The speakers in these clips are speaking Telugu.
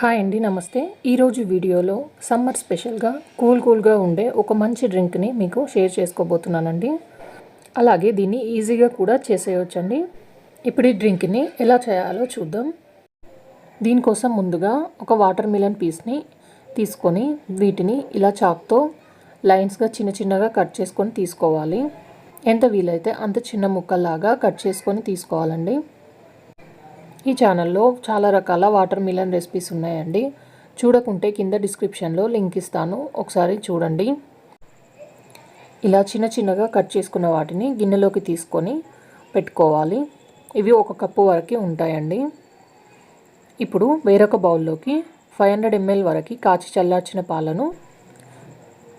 హాయ్ అండి నమస్తే. ఈరోజు వీడియోలో సమ్మర్ స్పెషల్గా కూల్ కూల్గా ఉండే ఒక మంచి డ్రింక్ని మీకు షేర్ చేసుకోబోతున్నానండి. అలాగే దీన్ని ఈజీగా కూడా చేసేయొచ్చండి. ఇప్పుడు ఈ డ్రింక్ని ఎలా చేయాలో చూద్దాం. దీనికోసం ముందుగా ఒక వాటర్ మిలన్ పీస్ని తీసుకొని వీటిని ఇలా చాక్తో లైన్స్గా చిన్న చిన్నగా కట్ చేసుకొని తీసుకోవాలి. ఎంత వీలైతే అంత చిన్న ముక్కల్లాగా కట్ చేసుకొని తీసుకోవాలండి. ఈ ఛానల్లో చాలా రకాల వాటర్ మిలన్ రెసిపీస్ ఉన్నాయండి. చూడకుంటే కింద డిస్క్రిప్షన్లో లింక్ ఇస్తాను. ఒకసారి చూడండి. ఇలా చిన్న చిన్నగా కట్ చేసుకున్న వాటిని గిన్నెలోకి తీసుకొని పెట్టుకోవాలి. ఇవి ఒక కప్పు వరకు ఉంటాయండి. ఇప్పుడు వేరొక బౌల్లోకి ఫైవ్ హండ్రెడ్ ఎంఎల్ వరకు కాచి చల్లార్చిన పాలను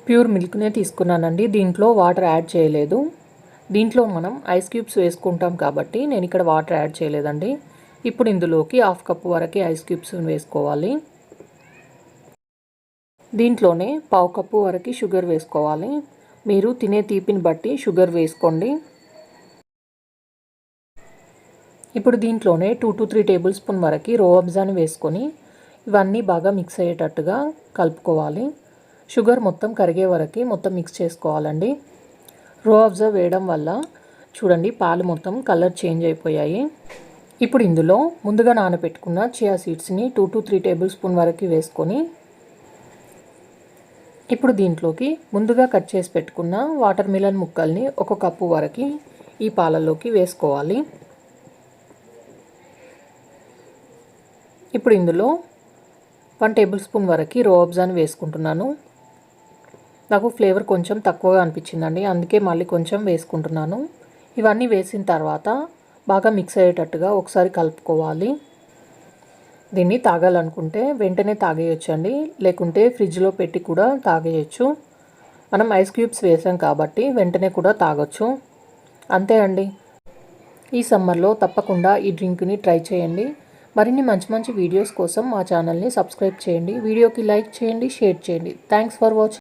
ప్యూర్ మిల్క్నే తీసుకున్నానండి. దీంట్లో వాటర్ యాడ్ చేయలేదు. దీంట్లో మనం ఐస్ క్యూబ్స్ వేసుకుంటాం కాబట్టి నేను ఇక్కడ వాటర్ యాడ్ చేయలేదండి. ఇప్పుడు ఇందులోకి హాఫ్ కప్పు వరకు ఐస్ క్యూబ్స్ వేసుకోవాలి. దీంట్లోనే పావు కప్పు వరకు షుగర్ వేసుకోవాలి. మీరు తినే తీపిని బట్టి షుగర్ వేసుకోండి. ఇప్పుడు దీంట్లోనే two to three table spoon వరకు రోఅబ్జాని వేసుకొని ఇవన్నీ బాగా మిక్స్ అయ్యేటట్టుగా కలుపుకోవాలి. షుగర్ మొత్తం కరిగే వరకు మొత్తం మిక్స్ చేసుకోవాలండి. రోఅబ్జా వేయడం వల్ల చూడండి పాలు మొత్తం కలర్ చేంజ్ అయిపోయాయి. ఇప్పుడు ఇందులో ముందుగా నానబెట్టుకున్న చియా సీడ్స్ని two to three table spoon వరకు వేసుకొని ఇప్పుడు దీంట్లోకి ముందుగా కట్ చేసి పెట్టుకున్న వాటర్ మిలన్ ముక్కల్ని ఒక కప్పు వరకు ఈ పాలలోకి వేసుకోవాలి. ఇప్పుడు ఇందులో వన్ టేబుల్ స్పూన్ వరకు రోబ్జాని వేసుకుంటున్నాను. నాకు ఫ్లేవర్ కొంచెం తక్కువగా అనిపించిందండి అందుకే మళ్ళీ కొంచెం వేసుకుంటున్నాను. ఇవన్నీ వేసిన తర్వాత బాగా మిక్స్ అయ్యేటట్టుగా ఒకసారి కలుపుకోవాలి. దీన్ని తాగాలనుకుంటే వెంటనే తాగేయచ్చు లేకుంటే ఫ్రిడ్జ్లో పెట్టి కూడా తాగేయచ్చు. మనం ఐస్ క్యూబ్స్ వేసాం కాబట్టి వెంటనే కూడా తాగొచ్చు. అంతే అండి. ఈ సమ్మర్లో తప్పకుండా ఈ డ్రింక్ని ట్రై చేయండి. మరిన్ని మంచి మంచి వీడియోస్ కోసం మా ఛానల్ని సబ్స్క్రైబ్ చేయండి. వీడియోకి లైక్ చేయండి షేర్ చేయండి. Thanks for watching